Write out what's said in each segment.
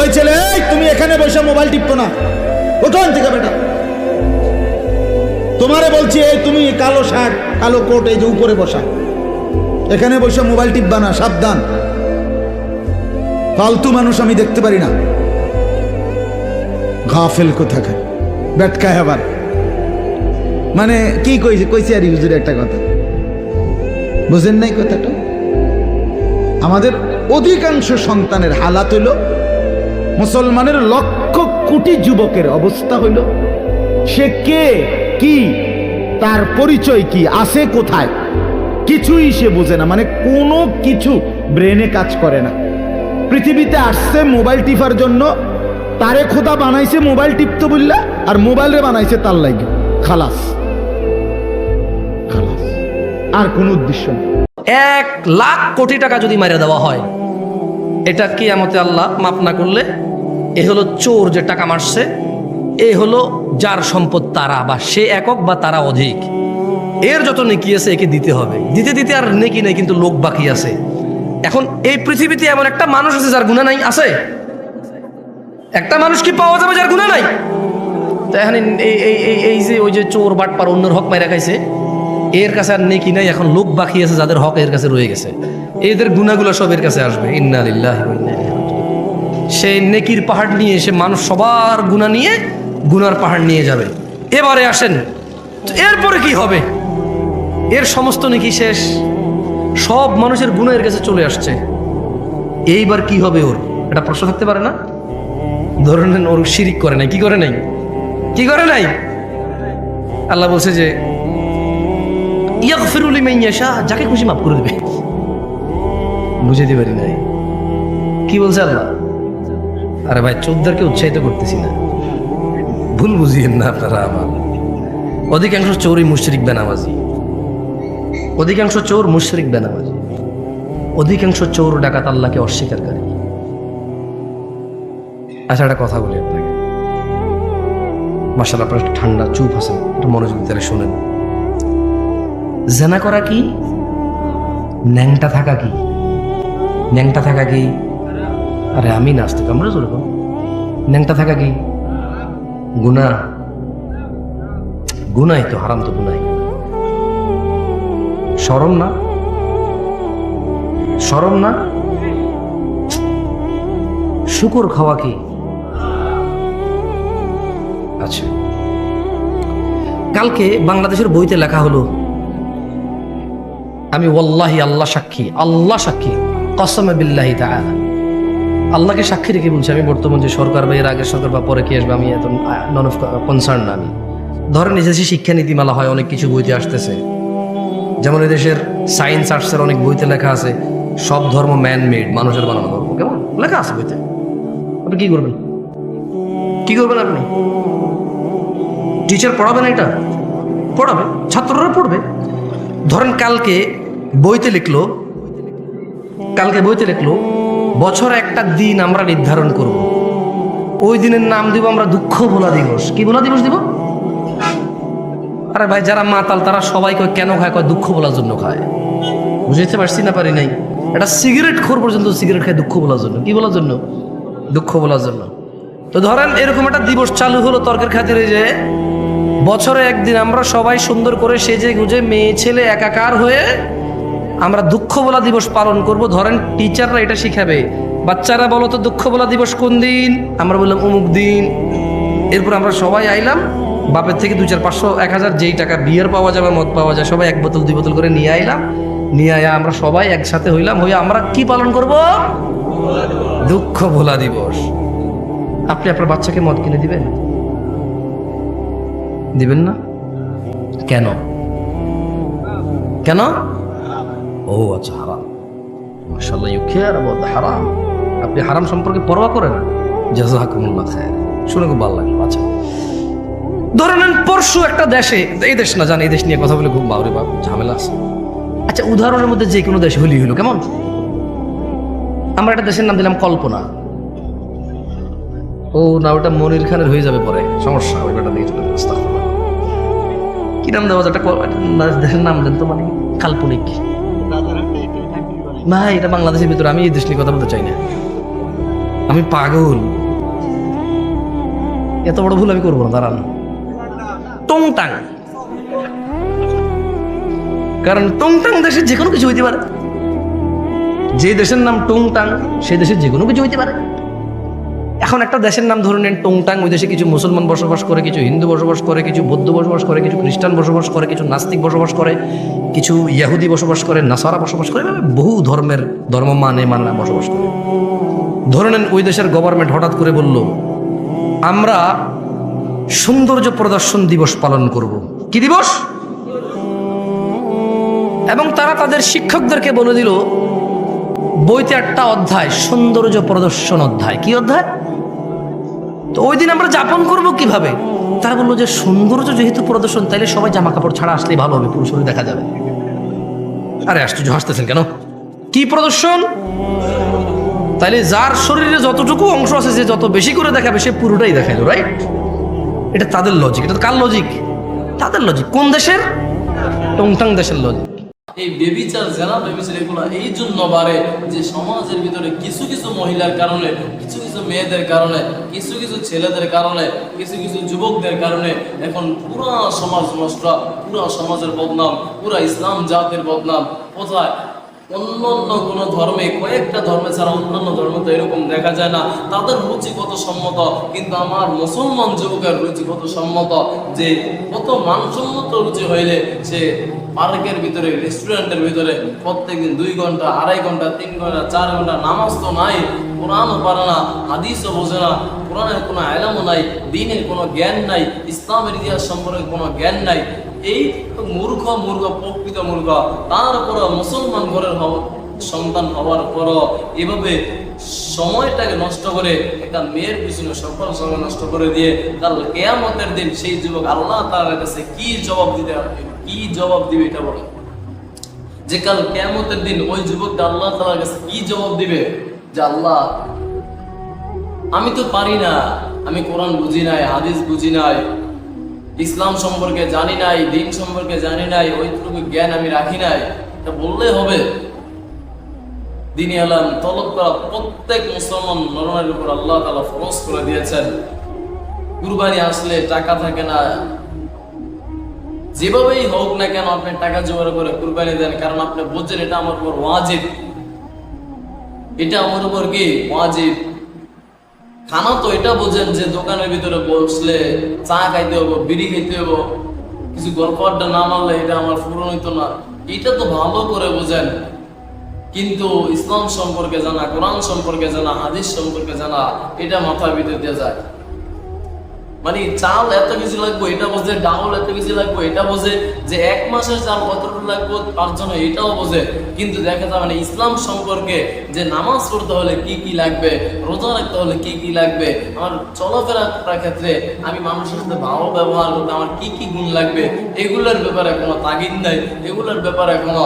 ওই ছেলে তুমি এখানে বসে মোবাইল টিপতো না। ওখান থেকে বেটা। তোমারে বলছি, এই তুমি কালো শার্ট, কালো কোট, এই যে উপরে বসা। এখানে বসে মোবাইল টিপবা না, সাবধান। ফালতু মানুষ আমি দেখতে পারি না। গাফেল কোথাকার। বেটকায় আবার। মানে কি কইছে কইছে আর হুজুর একটা কথা। বুঝেন নাই কথাটা? আমাদের অধিকাংশ সন্তানের হালাত হইল মুসলমানের লক্ষ কোটি যুবকের অবস্থা হইল। সে কে, কি, তার পরিচয় কি, আছে কোথায়? কিছুই সে বোঝে না। মানে কোনো কিছু ব্রেনে কাজ করে না। পৃথিবীতে আসছে মোবাইল টিপার জন্য। তারে খোদা বানাইছে মোবাইল টিপতে বললা আর মোবাইলে বানাইছে তার লাগে। খালাস। খালাস। আর কোনো উদ্দেশ্য নেই। এক লাখ কোটি টাকা যদি মারা দেওয়া হয়, এটা কি আমতে আল্লাহ মাপ না করলে এ হলো চোর যে টাকা মারছে, এ হলো যার সম্পদ তারা, বা সে একক বা তারা অধিক। এর যত নেকি আছে, একে দিতে হবে। দিতে দিতে আর নেকি নেই, কিন্তু লোক বাকি আছে। এখন এই পৃথিবীতে এমন একটা মানুষ আছে যার গুণা নাই, আছে? একটা মানুষ কি পাওয়া যাবে যার গুণা নাই? তো এখন এই যে ওই যে চোর বাটপার অন্যের হক মাইরা খাইছে, এর কাছে আর নেকি নাই, এখন লোক বাকি আছে যাদের হক এর কাছে রয়ে গেছে। এদের গুণাগুলো সব এর কাছে আসবে। ইন্না সে নেকির পাহাড় নিয়ে সে মানুষ সবার গুণা নিয়ে গুনার পাহাড় নিয়ে যাবে। এবারে আসেন। এরপরে কি হবে? এর সমস্ত নেকি শেষ। সব মানুষের গুণা এর কাছে চলে আসছে। এইবার কি হবে ওর? এটা প্রশ্ন থাকতে পারে না? ধরে নেন ওর শিরিক করে নাই। কি করে নাই? কি করে নাই? আল্লাহ বলছে যে ইয়াগফিরুল মাইয়াশা যাকে খুশি মাফ করে দেবে। বুঝাইতে পারি নাই। কি বলছে আল্লাহ? আরে ভাই, চোদ্দারকে উৎসাহিত করতেছি না। ভুল বুঝিয়েন না আপনারা আমার। অধিকাংশ চোরই মুশরিক বেনামাজি। অধিকাংশ চোর মুশরিক বেনামাজি। অধিকাংশ চোর ডাকাত আল্লাহকে অস্বীকারী। আচ্ছা একটা কথা বলি আপনাকে। মাসাল আপনার ঠান্ডা চুপ আছেন একটু মনোযোগ দিয়ে শোনেন। জেনা করা কি? ন্যাংটা থাকা কি? ন্যাংটা থাকা কি? আরে আমি নাচতে আমরা চলে ন্যাংটা থাকা কি? গুনা গুনাই তো, হারাম তো গুনাই সরম না? সরম না? শুকর খাওয়া কি? আচ্ছা। কালকে বাংলাদেশের বইতে লেখা হলো, আমি ওয়াল্লাহি আল্লাহ সাক্ষী আল্লাহ সাক্ষী, কসমে বিল্লাহি তাআলা। আল্লাহকে সাক্ষী রেখে বলছি, আমি বর্তমান যে সরকার বা এর আগের সরকার বা পরে কি আসবে, আমি এত নন অফ কনসার্ন না আমি। ধরেন, এই দেশে শিক্ষা নীতিমালা হয়, অনেক কিছু বইতে আসতেছে। যেমন এদেশের সায়েন্স আর্টসের অনেক বইতে লেখা আছে, সব ধর্ম ম্যান মেড মানুষের বানানো ধর্ম। কেমন? লেখা আছে বইতে। আপনি কি করবেন? কি করবেন আপনি? টিচার পড়াবে না এটা? পড়াবে। ছাত্ররা পড়বে। ধরেন, কালকে বইতে লিখলো, কালকে বইতে লিখলো বছর একটা দিন আমরা নির্ধারণ করব। ওই দিনের নাম দিব আমরা দুঃখ ভোলা দিবস। কি ভোলা দিবস দিব? আরে ভাই, যারা মাতাল, তারা সবাই কয়, কেন খায়? কয়, দুঃখ বলার জন্য খায়। বুঝাইতে পারছি না, পারি নাই। এটা সিগারেট খোর পর্যন্ত সিগারেট খায় দুঃখ বলার জন্য। কি বলার জন্য? দুঃখ বলার জন্য। তো ধরেন, এরকম একটা দিবস চালু হলো তর্কের খাতিরে যে, বছরে একদিন আমরা সবাই সুন্দর করে সেজে গুজে মেয়ে, ছেলে, একাকার হয়ে আমরা দুঃখ বলা দিবস পালন করব। ধরেন টিচাররা এটা শিখাবে। বাচ্চারা বলো তো দুঃখ বলা দিবস কোন দিন? আমরা বললাম, অমুক দিন। এরপর আমরা সবাই আইলাম। বাপের থেকে দু চার পাঁচশো, এক হাজার যেই টাকা বিয়ার পাওয়া যাবে মদ পাওয়া যায়, সবাই এক বোতল, দুই বোতল করে নিয়ে আইলাম। নিয়ে আয়া আমরা সবাই একসাথে হইলাম। হয়ে আমরা কি পালন করব? দুঃখ ভোলা দিবস। আপনি আপনার বাচ্চাকে মদ কিনে দিবেন? দিবেন না? কেন? কেন? ও আচ্ছা হারাম। মাশাআল্লাহ, ইউ কেয়ার অ্যাবাউট দ্য হারাম? আপনি হারাম সম্পর্কে পরোয়া করেন? জাযাকুমুল্লাহ খায়র শুনে খুব ভালো লাগল আচ্ছা। ধরে নেন, পরশু একটা দেশে, এই দেশ না জানি, এই দেশ নিয়ে কথা বলে খুব বাবরে বাপ, ঝামেলা আছে। আচ্ছা উদাহরণের মধ্যে যে কোনো দেশ হলি হলো, কেমন? আমরা একটা দেশের নাম দিলাম কল্পনা। ও, না, ওটা মনির খানের হয়ে যাবে পরে। সমস্যা, ওই দিয়ে চলে কি নাম দেওয়া? একটা না- দেশের নাম দেন তো মানে কাল্পনিক। না, এটা বাংলাদেশের ভিতরে আমি এই দেশ নিয়ে কথা বলতে চাই না। আমি পাগল। এত বড় ভুল আমি করব না, দাঁড়ান। টংটাং। কারণ টংটাং দেশে যে কোনো কিছু হইতে পারে। যে দেশের নাম টংটাং সেই দেশে যে কোনো কিছু হইতে পারে। এখন একটা দেশের নাম ধরে নেন টংটাং, ওই দেশে কিছু মুসলমান বসবাস করে, কিছু হিন্দু বসবাস করে, কিছু বৌদ্ধ বসবাস করে, কিছু খ্রিস্টান বসবাস করে, কিছু নাস্তিক বসবাস করে, কিছু ইয়াহুদি বসবাস করে, নাসারা বসবাস করে বহু ধর্মের ধর্ম মানে মানে বসবাস করে। ধরে নেন ওই দেশের গভর্নমেন্ট হঠাৎ করে বলল, আমরা সৌন্দর্য প্রদর্শন দিবস পালন করব। কি দিবস? এবং তারা তাদের শিক্ষকদেরকে বলে দিল, বইতে একটা অধ্যায়, সৌন্দর্য প্রদর্শন অধ্যায়। কি অধ্যায়? তো ওই দিন আমরা যাপন করব কীভাবে? তারা বলল যে, সৌন্দর্য যেহেতু প্রদর্শন, তাইলে সবাই জামা কাপড় ছাড়া আসলেই ভালো হবে পুরো শরীর দেখা যাবে। আরে, আশ্চর্য, হাসতেছেন কেন? কি প্রদর্শন? তাইলে যার শরীরে যতটুকু অংশ আছে যে যত বেশি করে দেখাবে, সে পুরোটাই দেখাইলো রাইট এটা তাদের লজিক এটা কার লজিক তাদের লজিক কোন দেশের? টংটাং দেশের লজিক এই বেবিচার জেনা বেবিচার, এগুলো এই জন্য বাড়ে যে সমাজের ভিতরে কিছু কিছু মহিলার কারণে, কিছু কিছু মেয়েদের কারণে, কিছু কিছু ছেলেদের কারণে, কিছু কিছু যুবকদের কারণে এখন পুরা সমাজ নষ্ট, পুরা সমাজের বদনাম, পুরা ইসলাম জাতির বদনাম। কোথায়? অন্য অন্য কোনো ধর্মে, কয়েকটা ধর্মে ছাড়া অন্যান্য ধর্মে তো এরকম দেখা যায় না। তাদের রুচিগত সম্মত? কিন্তু আমার মুসলমান যুবকের রুচিগত সম্মত? যে কত মানসম্মত রুচি হইলে সে পার্কের ভিতরে রেস্টুরেন্টের ভিতরে প্রত্যেকদিন দুই ঘণ্টা, আড়াই ঘণ্টা, তিন ঘণ্টা, চার ঘণ্টা নামাজ তো নাই, কোরআনও পারে না, হাদিসও বোঝে না, কোরআনের কোনো আলামও নাই, দিনের কোনো জ্ঞান নাই, ইসলামের ইতিহাস সম্পর্কে কোনো জ্ঞান নাই। এই মূর্খ মূর্খ, প্রকৃত মূর্খ তারপর মুসলমান ঘরের সন্তান হওয়ার পরও এভাবে সময়টাকে নষ্ট করে একটা মেয়ের পিছনে সকল সময় নষ্ট করে দিয়ে কাল কেয়ামতের দিন সেই যুবক আল্লাহ তার কাছে কি জবাব দিতে কি জবাব দিবে এটা বলে। যে কাল কেয়ামতের দিন ওই যুবকটা আল্লাহ তালার কাছে কি জবাব দিবে? যে আল্লাহ, আমি তো পারি না, আমি কোরআন বুঝি নাই, হাদিস বুঝি নাই ইসলাম সম্পর্কে জানি নাই, দিন সম্পর্কে জানি নাই, ওইটুকু জ্ঞান আমি রাখি নাই। তা বললে হবে। দিনী আলাম তলব করা প্রত্যেক মুসলমান নরমের উপর আল্লাহ তালা ফরজ করে দিয়েছেন। কুরবানি আসলে টাকা থাকে না। যেভাবেই হোক না কেন আপনি টাকা জোগাড় করে কুরবানি দেন, কারণ আপনি বুঝছেন এটা আমার উপর ওয়াজিব। এটা আমার উপর কি? ওয়াজিব। খানা তো এটা বোঝেন যে দোকানের ভিতরে বসলে চা খাইতে হব বিড়ি খাইতে হব কিছু গল্প আড্ডা না মারলে এটা আমার পূরণ হইতো না। এটা তো ভালো করে বোঝেন। কিন্তু ইসলাম সম্পর্কে জানা, কোরআন সম্পর্কে জানা, হাদিস সম্পর্কে জানা, এটা মাথার ভিতরে দিয়ে যায়। মানে চাল এত কিছু লাগবে, এটা বোঝে, ডাউল এত কিছু লাগবে, এটা বোঝে যে এক মাসের চাল কতটুকু লাগবে, তার জন্য এটাও বোঝে। কিন্তু দেখা যায় মানে ইসলাম সম্পর্কে যে নামাজ পড়তে হলে কি কি লাগবে, রোজা রাখতে হলে কি কি লাগবে, আমার চলাফেরা ক্ষেত্রে আমি মানুষের সাথে ভালো ব্যবহার করতে আমার কি কি গুণ লাগবে, এগুলোর ব্যাপারে কোনো তাগিদ নাই, এগুলোর ব্যাপারে কোনো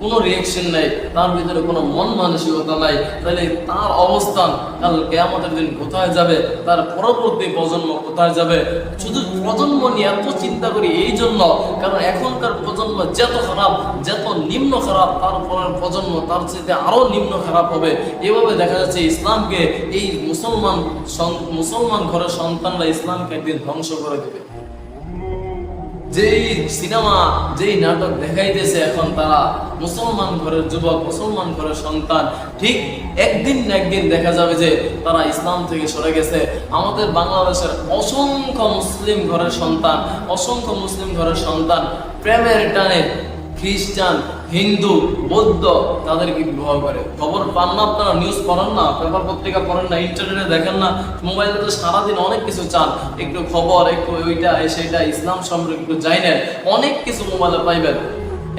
কোনো রিয়েকশন নাই, তার ভিতরে কোনো মন মানসিকতা নাই। তাহলে তার অবস্থান কাল কেয়ামতের দিন কোথায় যাবে? তার পরবর্তী প্রজন্ম কোথায় যাবে? শুধু প্রজন্ম নিয়ে এত চিন্তা করি এই জন্য, কারণ এখনকার প্রজন্ম যত খারাপ, যত নিম্ন খারাপ, তার পরের প্রজন্ম তার চেয়ে আরও নিম্ন খারাপ হবে। এভাবে দেখা যাচ্ছে ইসলামকে এই মুসলমান মুসলমান ঘরের সন্তানরা ইসলামকে একদিন ধ্বংস করে দেবে। যেই সিনেমা, যেই নাটক দেখাইতেছে এখন তারা, মুসলমান ঘরের যুবক, মুসলমান ঘরের সন্তান, ঠিক একদিন না একদিন দেখা যাবে যে তারা ইসলাম থেকে সরে গেছে। আমাদের বাংলাদেশের অসংখ্য মুসলিম ঘরের সন্তান, অসংখ্য মুসলিম ঘরের সন্তান প্রেমের টানে খ্রিস্টান হিন্দু, বৌদ্ধ তাদেরকে বিবাহ করে? খবর পান না আপনারা নিউজ পড়েন না পেপার পত্রিকা পড়েন না ইন্টারনেটে দেখেন না মোবাইলে তো সারাদিন অনেক কিছু চান। একটু খবর, একটু ওইটা সেটা, ইসলাম সম্পর্কে একটু জানেন। অনেক কিছু মোবাইলে পাইবেন।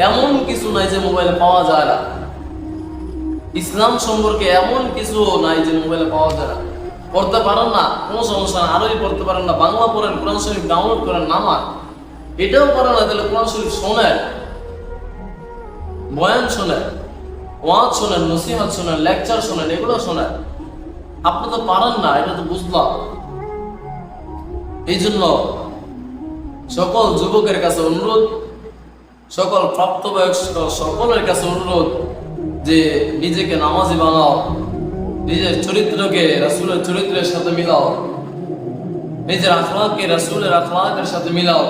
এমন কিছু নাই যে মোবাইলে পাওয়া যায় না। ইসলাম সম্পর্কে এমন কিছু নাই যে মোবাইলে পাওয়া যায় না। পড়তে পারেন না, কোনো সমস্যা না আরোই পড়তে পারেন না। বাংলা পড়েন, কোরআন শরীফ ডাউনলোড করেন নামান এটাও পারেন না, তাহলে কোরআন শরীফ শোনেন। বয়ান শোনেন, ওয়াজ শোনেন, নসিহত শোনেন, লেকচার শোনেন, এগুলো শোনেন। আপনি তো পারেন না, এটা তো বুঝলাম। এই জন্য সকল যুবকের কাছে অনুরোধ, সকল প্রাপ্তবয়স্ক সকলের কাছে অনুরোধ যে নিজেকে নামাজি বানাও, নিজের চরিত্রকে রাসূলের চরিত্রের সাথে মিলাও, নিজের আখলাককে রাসুলের আখলাকের সাথে মিলাও।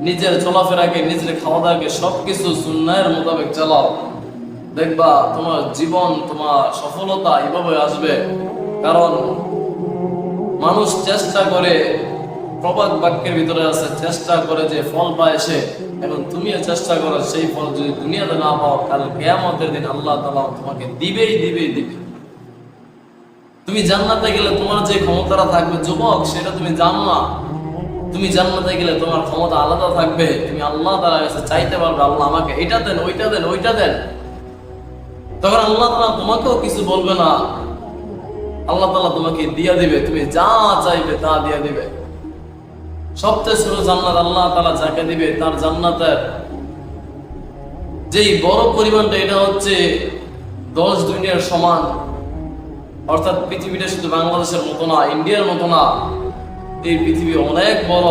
নিজের চলাফেরাকে, নিজের খাওয়া দাওয়াকে সবকিছু সুন্নাহের মোতাবেক চালাও। দেখবা তোমার জীবন, তোমার সফলতা এভাবে আসবে। কারণ মানুষ চেষ্টা করে, প্রবাদ বাক্যের ভিতরে আছে, চেষ্টা করে যে ফল পায় সে। এবং তুমিও চেষ্টা করো, সেই ফল যদি দুনিয়াতে না পাও, কাল কেয়ামতের দিন আল্লাহ তালা তোমাকে দিবেই দিবেই, দিবে। তুমি জান্নাতে গেলে তোমার যে ক্ষমতাটা থাকবে, যুবক, সেটা তুমি জানো না। তুমি জান্নাতে গেলে তোমার ক্ষমতা আলাদা থাকবে। তুমি আল্লাহ তালা কাছে চাইতে পারবে, আল্লাহ আমাকে এটা দেন, ওইটা দেন ওইটা দেন। তখন আল্লাহ তালা তোমাকেও কিছু বলবে না। আল্লাহ তালা তোমাকে দিয়া দিবে, তুমি যা চাইবে তা দিয়া দিবে। সবচেয়ে ছোট জান্নাত আল্লাহ তালা যাকে দিবে, তার জান্নাতের যেই বড় পরিমাণটা, এটা হচ্ছে দশ দুনিয়ার সমান। অর্থাৎ পৃথিবীটা শুধু বাংলাদেশের মতো না, ইন্ডিয়ার মতো না। এই পৃথিবী অনেক বড়।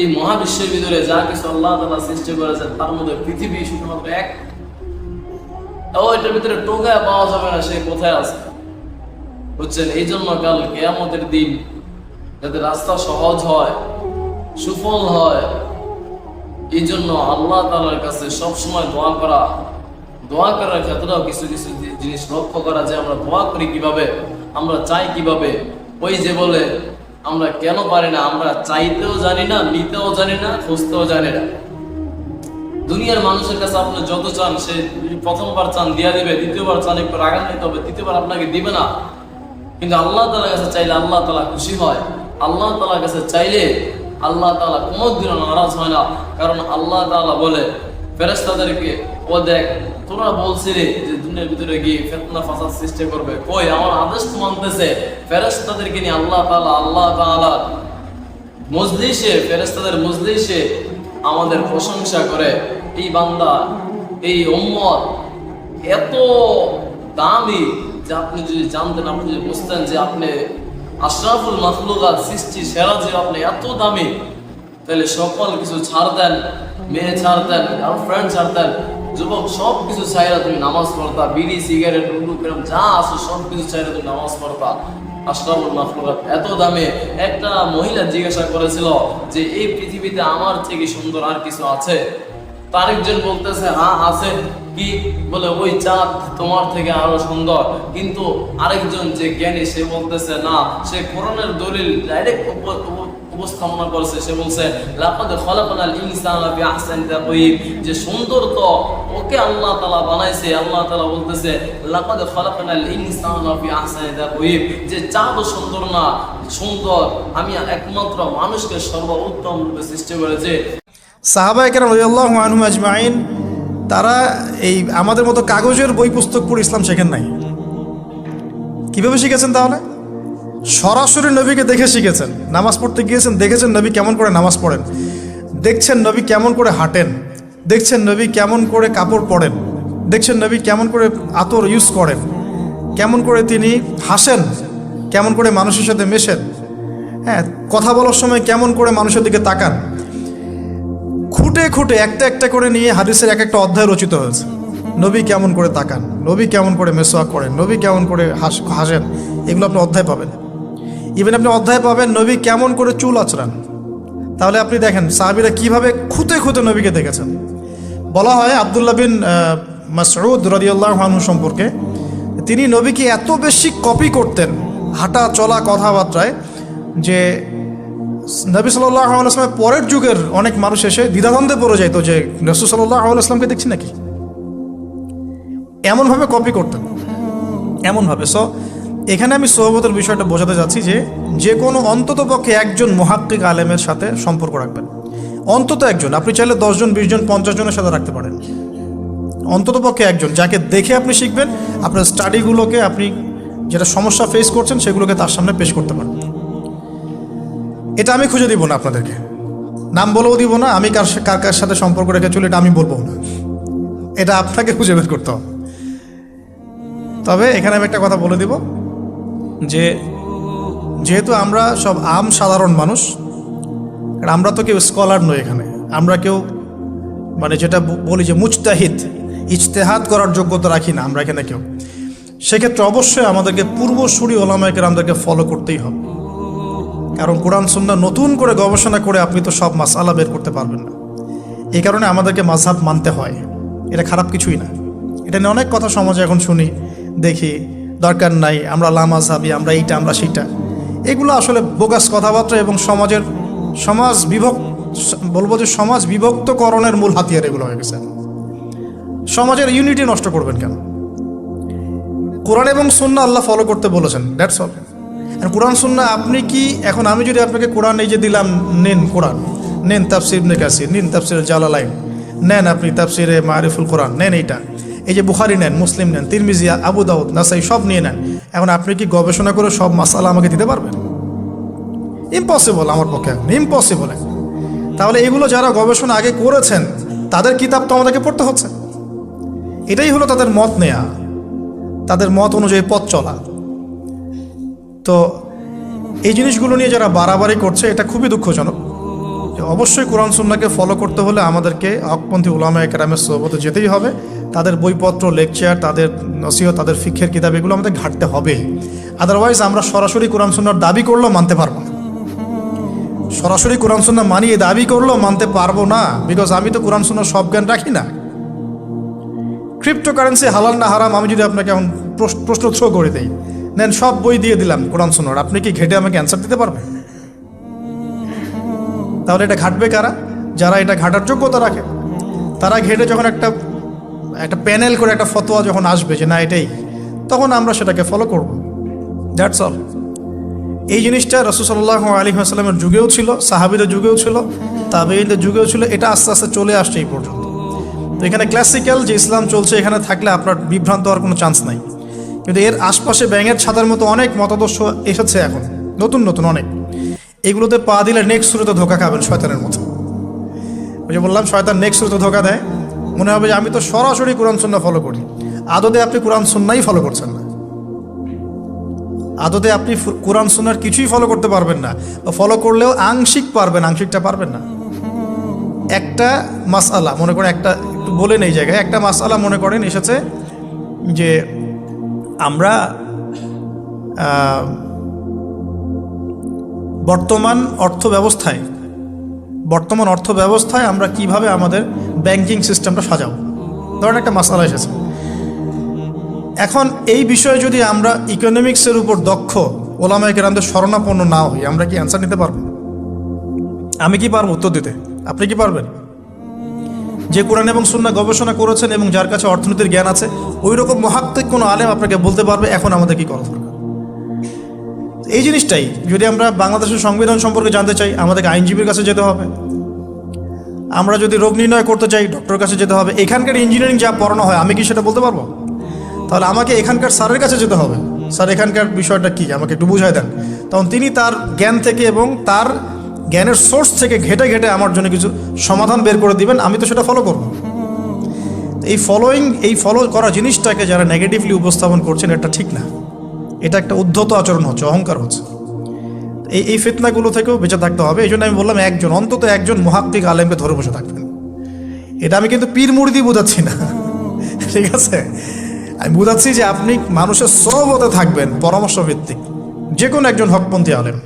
এই মহাবিশ্বের ভিতরে যা কিছু আল্লাহ তালা সৃষ্টি করেছেন, তার মধ্যে পৃথিবী শুধুমাত্র এক। ও এটার ভিতরে টোকায় পাওয়া যাবে না সে কোথায় আছে। বুঝছেন? এই জন্য কাল কেয়ামতের দিন যাতে রাস্তা সহজ হয়, সুফল হয় এই জন্য আল্লাহ তালার কাছে সবসময় দোয়া করা। দোয়া করার ক্ষেত্রেও কিছু কিছু জিনিস লক্ষ্য করা যে আমরা দোয়া করি কীভাবে, আমরা চাই কীভাবে। ওই যে বলে আমরা কেন পারি না? আমরা চাইতেও জানি না, নিতেও জানি না, খুঁজতেও জানি না। দুনিয়ার মানুষের কাছে আপনি যত চান, সে প্রথমবার চান, দিয়া দিবে, দ্বিতীয়বার চান, একটু রাগান্বিত হবে, তৃতীয়বার আপনাকে দিবে না। কিন্তু আল্লাহ তালার কাছে চাইলে আল্লাহ তালা খুশি হয়। আল্লাহ তালার কাছে চাইলে আল্লাহ তালা কোনোদিনও নারাজ হয় না। কারণ আল্লাহ তালা বলে ফেরেস্তাদেরকে ও দেখ, তোরা বলছিলি যে ভিতরে গিয়ে ফেতনা, ফাসাদ সৃষ্টি করবে। কই? আমার আদেশ তো মানতেছে ফেরেস্তাদেরকে নিয়ে আল্লাহ তালা আল্লাহ তালা মজলিসে ফেরেস্তাদের মজলিসে আমাদের প্রশংসা করে, এই বান্দা, এই উম্মত এত দামি যে আপনি যদি জানতেন, আপনি যদি বুঝতেন যে আপনি আশরাফুল মাখলুকাত সৃষ্টি সেরা যে আপনি এত দামি, তাহলে সকল কিছু ছাড় দেন মেয়ে ছাড় দেন আর ফ্রেন্ড ছাড় দেন যুবক সব কিছু চাইরা তুমি নামাজ পড়তা বিড়ি, সিগারেট উল্লু কেরম যা আছে সব কিছু চাইরা তুমি নামাজ পড়তা এত দামে একটা মহিলা জিজ্ঞাসা করেছিল যে, এই পৃথিবীতে আমার থেকে সুন্দর আর কিছু আছে? তার একজন বলতেছে হ্যাঁ আছে। কি? বলে, ওই চাঁদ তোমার থেকে আরও সুন্দর। কিন্তু আরেকজন যে জ্ঞানী, সে বলতেছে, না, সে কোরআনের দলিল ডাইরেক্ট উপস্থাপনা করেছে, সে বলছে, লাকাদ খলাকনাল ইনসানা যে সুন্দর তো ওকে আল্লাহ তাআলা বানাইছে, আল্লাহ তাআলা বলতেছে, লাকাদ খলাকনাল ইনসানা যে চাঁদ সুন্দর না, সুন্দর, আমি একমাত্র মানুষকে সর্বোত্তম রূপে সৃষ্টি করেছে। সাহাবা একের রয়াল্লাহ আনহু আজমাইন, তারা এই আমাদের মতো কাগজের বই পুস্তক পড়ে ইসলাম শেখেন নাই। কীভাবে শিখেছেন তাহলে? সরাসরি নবীকে দেখে শিখেছেন নামাজ পড়তে গিয়েছেন দেখেছেন নবী কেমন করে নামাজ পড়েন দেখছেন নবী কেমন করে হাঁটেন দেখছেন নবী কেমন করে কাপড় পরেন দেখছেন নবী কেমন করে আতর ইউজ করেন কেমন করে তিনি হাসেন কেমন করে মানুষের সাথে মেশেন হ্যাঁ কথা বলার সময় কেমন করে মানুষের দিকে তাকান খুঁটে খুঁটে একটা একটা করে নিয়ে হাদিসের এক একটা অধ্যায় রচিত হয়েছে নবী কেমন করে তাকান নবী কেমন করে মেসোয়াক করেন নবী কেমন করে হাস হাসেন এগুলো আপনি অধ্যায় পাবেন ইভেন আপনি অধ্যায় পাবেন নবী কেমন করে চুল আচরান তাহলে আপনি দেখেন সাহাবিরা কীভাবে খুঁতে খুঁতে নবীকে দেখেছেন। বলা হয় আবদুল্লাহ বিন আহ, মাসউদ রদিউল্লাহ হানু সম্পর্কে তিনি নবীকে এত বেশি কপি করতেন হাঁটা চলা কথাবার্তায় যে নবী সাল্লাহ আলাইসলামের পরের যুগের অনেক মানুষ এসে দ্বিধাদ্বন্দ্বে পড়ে যাইতো যে রসুল সাল্লাহ আলাইসলামকে দেখছি নাকি? এমনভাবে কপি করতেন। এমনভাবে। সো এখানে আমি সোহবতের বিষয়টা বোঝাতে যাচ্ছি যে যে কোনো অন্তত পক্ষে একজন মহাক্কিক আলেমের সাথে সম্পর্ক রাখবেন। অন্তত একজন, আপনি চাইলে দশজন বিশ জন পঞ্চাশ জনের সাথে রাখতে পারেন। অন্তত পক্ষে একজন, যাকে দেখে আপনি শিখবেন, আপনার স্টাডিগুলোকে আপনি যেটা সমস্যা ফেস করছেন, সেগুলোকে তার সামনে পেশ করতে পারেন। এটা আমি খুঁজে দিব না আপনাদেরকে। নাম বলেও দিব না, আমি কার কার কার সাথে সম্পর্ক রেখে চলি, এটা আমি বলব না। এটা আপনাকে খুঁজে বের করতে হবে। তবে এখানে আমি একটা কথা বলে দিব। যে যেহেতু আমরা সব আম সাধারণ মানুষ আমরা তো কেউ স্কলার নই এখানে। আমরা কেউ মানে যেটা বলি যে মুজতাহিদ, ইজতেহাদ করার যোগ্যতা রাখি না আমরা এখানে কেউ। সেক্ষেত্রে অবশ্যই আমাদেরকে পূর্বসূরি ওলামায়কের আমাদেরকে ফলো করতেই হবে। কারণ কোরআন সুন্না নতুন করে গবেষণা করে আপনি তো সব মাসালা বের করতে পারবেন না। এই কারণে আমাদেরকে মাঝহাব মানতে হয়। এটা খারাপ কিছুই না। এটা নিয়ে অনেক কথা সমাজে এখন শুনি, দেখি। দরকার নাই, আমরা লামাজহাবি আমরা এইটা, আমরা সেইটা। এগুলো আসলে বোগাস কথাবার্তা এবং সমাজের সমাজ বিভক্ত, বলব যে সমাজ বিভক্তকরণের মূল হাতিয়ার এগুলো হয়ে গেছে। সমাজের ইউনিটি নষ্ট করবেন কেন? কোরআন এবং সুন্না আল্লাহ ফলো করতে বলেছেন দ্যাটস অল কোরআন সুন্না আপনি কি, এখন আমি যদি আপনাকে কোরআন এই যে দিলাম, নেন কোরআন, নেন তাফসির ইবনে নিন তাফসির জালালাইন, নেন আপনি তাফসিরে মারিফুল কোরআন, নেন এইটা। এই যে বুখারি নেন, মুসলিম নেন, তিরমিজি, আবু দাউদ, নাসাই সব নিয়ে নেন, এখন আপনি কি গবেষণা করে সব মাসালা আমাকে দিতে পারবেন? ইম্পসিবল আমার পক্ষে এখন ইম্পসিবল তাহলে এগুলো যারা গবেষণা আগে করেছেন, তাদের কিতাব তো আমাদেরকে পড়তে হচ্ছে। এটাই হলো তাদের মত নেয়া, তাদের মত অনুযায়ী পথ চলা। তো এই জিনিসগুলো নিয়ে যারা বাড়াবাড়ি করছে, এটা খুবই দুঃখজনক। অবশ্যই কোরআন সুন্নাকে ফলো করতে হলে আমাদেরকে হকপন্থী উলামা একরামের সোহবতে যেতেই হবে। তাদের বইপত্র লেকচার তাদের নসিহত, তাদের ফিক্ষের কিতাব, এগুলো আমাদের ঘাটতে হবে। আদারওয়াইজ আমরা সরাসরি কোরআন সুন্নার দাবি করলেও মানতে পারব না। সরাসরি কোরআন সুন্না মানিয়ে দাবি করলেও মানতে পারব না বিকজ আমি তো কোরআন সুন্নার সব জ্ঞান রাখি না। ক্রিপ্টোকারেন্সি হালাল না হারাম, আমি যদি আপনাকে এখন প্রশ- প্রশ্ন থ্রো করে দেই, নেন সব বই দিয়ে দিলাম কোরআন সুন্নার আপনি কি ঘেটে আমাকে অ্যান্সার দিতে পারবেন? তাহলে এটা ঘাটবে কারা? যারা এটা ঘাটার যোগ্যতা রাখে, তারা ঘেটে যখন একটা একটা প্যানেল করে একটা ফতোয়া যখন আসবে যে না, এটাই, তখন আমরা সেটাকে ফলো করব। দ্যাটস অল এই জিনিসটা রসুসাল্লাহ আলী আসসালামের যুগেও ছিল, সাহাবিদের যুগেও ছিল তাবেইদের যুগেও ছিল, এটা আস্তে আস্তে চলে আসছে এই পর্যন্ত। তো এখানে ক্লাসিক্যাল যে ইসলাম চলছে, এখানে থাকলে আপনার বিভ্রান্ত হওয়ার কোনো চান্স নাই। কিন্তু এর আশপাশে ব্যাঙের ছাতার মতো অনেক মতাদর্শ এসেছে এখন, নতুন নতুন অনেক। এগুলোতে পা দিলে নেক্সট শুরুতে ধোকা খাবেন শয়তানের মতো। ওই যে বললাম, শয়তান নেক্সট শুরুতে ধোকা দেয়। মনে হবে যে আমি তো সরাসরি কোরআন সুন্না ফলো করি। আদতে আপনি কোরআন সুন্নাই ফলো করছেন না। আদতে আপনি কোরআন সুন্নার কিছুই ফলো করতে পারবেন না। ফলো করলেও আংশিক পারবেন, আংশিকটা পারবেন না। একটা মাসআলা, মনে করেন একটা, একটু বলেন এই জায়গায়, একটা মাসআলা মনে করেন এসেছে যে আমরা বর্তমান অর্থ ব্যবস্থায় বর্তমান অর্থ ব্যবস্থায় আমরা কীভাবে আমাদের ব্যাংকিং সিস্টেমটা সাজাবো ধরেন একটা মাসালা এসেছে। এখন এই বিষয়ে যদি আমরা ইকোনমিক্সের উপর দক্ষ ওলামায় কেরামদের শরণাপন্ন না হই, আমরা কি অ্যান্সার নিতে পারব? আমি কি পারব উত্তর দিতে? আপনি কি পারবেন? যে কোরআন এবং সুন্না গবেষণা করেছেন এবং যার কাছে অর্থনীতির জ্ঞান আছে ওই রকম মহাত্মিক কোনো আলেম আপনাকে বলতে পারবে, এখন আমাদের কি করা দরকার? এই জিনিসটাই, যদি আমরা বাংলাদেশের সংবিধান সম্পর্কে জানতে চাই, আমাদেরকে আইনজীবীর কাছে যেতে হবে। আমরা যদি রোগ নির্ণয় করতে চাই ডক্টরের কাছে যেতে হবে। এখানকার ইঞ্জিনিয়ারিং যা পড়ানো হয়, আমি কি সেটা বলতে পারব? তাহলে আমাকে এখানকার স্যারের কাছে যেতে হবে। স্যার, এখানকার বিষয়টা কি? আমাকে একটু বুঝাই দেন। তখন তিনি তার জ্ঞান থেকে এবং তার জ্ঞানের সোর্স থেকে ঘেটে ঘেটে আমার জন্য কিছু সমাধান বের করে দিবেন। আমি তো সেটা ফলো করব। এই ফলোয়িং এই ফলো করা জিনিসটাকে যারা নেগেটিভলি উপস্থাপন করছেন, এটা ঠিক না। এটা একটা উদ্ধত আচরণ হচ্ছে, অহংকার হচ্ছে। এই এই ফিতনাগুলো থেকেও বেঁচে থাকতে হবে। এই জন্য আমি বললাম, একজন, অন্তত একজন মহাক্কিক আলেমকে ধরে বসে থাকবেন। এটা আমি কিন্তু পীর মুড়ি বোঝাচ্ছি না। ঠিক আছে? আমি বোঝাচ্ছি যে আপনি মানুষের সহবতে থাকবেন পরামর্শ ভিত্তিক যে কোনো একজন হকপন্থী আলেম।